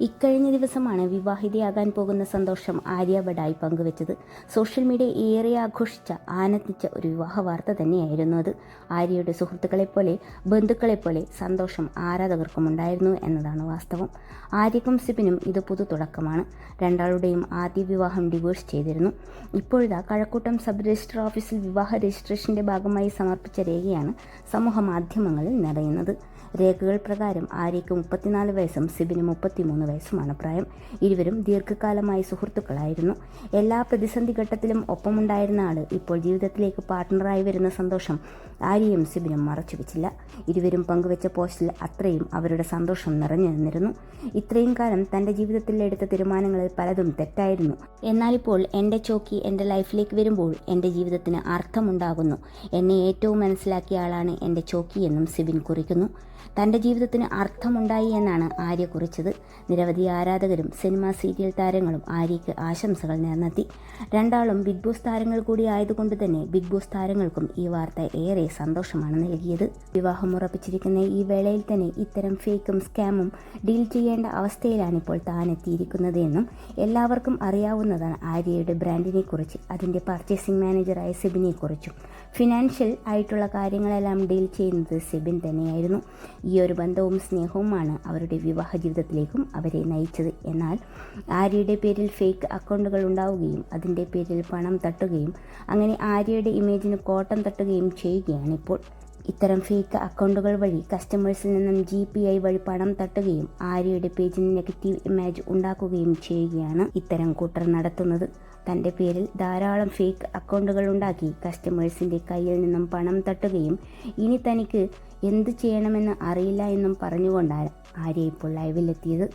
ഇക്കഴിഞ്ഞ ദിവസമാണ് വിവാഹിതയാകാൻ പോകുന്ന സന്തോഷം ആര്യ ബഡായി പങ്കുവച്ചത്. സോഷ്യൽ മീഡിയ ഏറെ ആഘോഷിച്ച ആനന്ദിച്ച ഒരു വിവാഹ വാർത്ത തന്നെയായിരുന്നു അത്. ആര്യയുടെ സുഹൃത്തുക്കളെപ്പോലെ ബന്ധുക്കളെപ്പോലെ സന്തോഷം ആരാധകർക്കും ഉണ്ടായിരുന്നു എന്നതാണ് വാസ്തവം. ആര്യക്കും സിബിനും ഇത് പുതു തുടക്കമാണ്. രണ്ടാളുടെയും ആദ്യ വിവാഹം ഡിവോഴ്സ് ചെയ്തിരുന്നു. ഇപ്പോഴിതാ കഴക്കൂട്ടം സബ് രജിസ്റ്റർ ഓഫീസിൽ വിവാഹ രജിസ്ട്രേഷന്റെ ഭാഗമായി സമർപ്പിച്ച രേഖയാണ് സമൂഹ മാധ്യമങ്ങളിൽ നിറയുന്നത്. രേഖകൾ പ്രകാരം ആര്യയ്ക്ക് മുപ്പത്തിനാല് വയസ്സും സിബിന് മുപ്പത്തിമൂന്ന് വയസ്സുമാണ് പ്രായം. ഇരുവരും ദീർഘകാലമായി സുഹൃത്തുക്കളായിരുന്നു. എല്ലാ പ്രതിസന്ധി ഘട്ടത്തിലും ഒപ്പമുണ്ടായിരുന്ന ആൾ ഇപ്പോൾ ജീവിതത്തിലേക്ക് പാർട്ട്ണറായി വരുന്ന സന്തോഷം ആര്യയും സിബിനും മറച്ചുവെച്ചില്ല ഇരുവരും പങ്കുവെച്ച പോസ്റ്റിൽ അത്രയും അവരുടെ സന്തോഷം നിറഞ്ഞു നിന്നിരുന്നു. ഇത്രയും കാലം തന്റെ ജീവിതത്തിൽ എടുത്ത തീരുമാനങ്ങളിൽ പലതും തെറ്റായിരുന്നു. എന്നാലിപ്പോൾ എന്റെ ചോക്കി എന്റെ ലൈഫിലേക്ക് വരുമ്പോൾ എന്റെ ജീവിതത്തിന് അർത്ഥമുണ്ടാകുന്നു. എന്നെ ഏറ്റവും മനസ്സിലാക്കിയ ആളാണ് എന്റെ ചോക്കി എന്നും സിബിൻ കുറിക്കുന്നു. തന്റെ ജീവിതത്തിന് അർത്ഥമുണ്ടായി എന്നാണ് ആര്യ കുറിച്ചത്. നിരവധി ആരാധകരും സിനിമാ സീരിയൽ താരങ്ങളും ആര്യയ്ക്ക് ആശംസകൾ നേർന്നെത്തി. രണ്ടാളും ബിഗ് ബോസ് താരങ്ങൾ കൂടി ആയതുകൊണ്ട് തന്നെ ബിഗ് ബോസ് താരങ്ങൾക്കും ഈ വാർത്ത ഏറെ സന്തോഷമാണ് നൽകിയത്. വിവാഹം ഉറപ്പിച്ചിരിക്കുന്ന ഈ വേളയിൽ തന്നെ ഇത്തരം ഫേക്കും സ്കാമും ഡീൽ ചെയ്യേണ്ട അവസ്ഥയിലാണ് ഇപ്പോൾ താൻ എത്തിയിരിക്കുന്നത് എന്നും എല്ലാവർക്കും അറിയാവുന്നതാണ് ആര്യയുടെ ബ്രാൻഡിനെ കുറിച്ച് അതിന്റെ പർച്ചേസിംഗ് മാനേജറായ സിബിനെ കുറിച്ചും ഫിനാൻഷ്യൽ ആയിട്ടുള്ള കാര്യങ്ങളെല്ലാം ഡീൽ ചെയ്യുന്നത് സിബിൻ തന്നെയായിരുന്നു. ഈ ഒരു ബന്ധവും സ്നേഹവുമാണ് അവരുടെ വിവാഹ ജീവിതത്തിലേക്കും അവരെ നയിച്ചത്. എന്നാൽ ആര്യയുടെ പേരിൽ ഫേക്ക് അക്കൗണ്ടുകൾ ഉണ്ടാവുകയും അതിന്റെ പേരിൽ പണം തട്ടുകയും അങ്ങനെ ആര്യയുടെ ഇമേജിന് കോട്ടം തട്ടുകയും ചെയ്യുകയാണ് ഇപ്പോൾ. ഇത്തരം ഫേക്ക് അക്കൗണ്ടുകൾ വഴി കസ്റ്റമേഴ്സിൽ നിന്നും ജി പി ഐ വഴി പണം തട്ടുകയും ആര്യയുടെ പേജിന് നെഗറ്റീവ് ഇമേജ് ഉണ്ടാക്കുകയും ചെയ്യുകയാണ് ഇത്തരം കൂട്ടർ നടത്തുന്നത്. തന്റെ പേരിൽ ധാരാളം ഫേക്ക് അക്കൗണ്ടുകൾ ഉണ്ടാക്കി കസ്റ്റമേഴ്സിന്റെ കയ്യിൽ നിന്നും പണം തട്ടുകയും ഇനി തനിക്ക് എന്ത് ചെയ്യണമെന്ന് അറിയില്ല എന്നും പറഞ്ഞുകൊണ്ടാണ് ആര്യ ഇപ്പോൾ ലൈവിലെത്തിയത്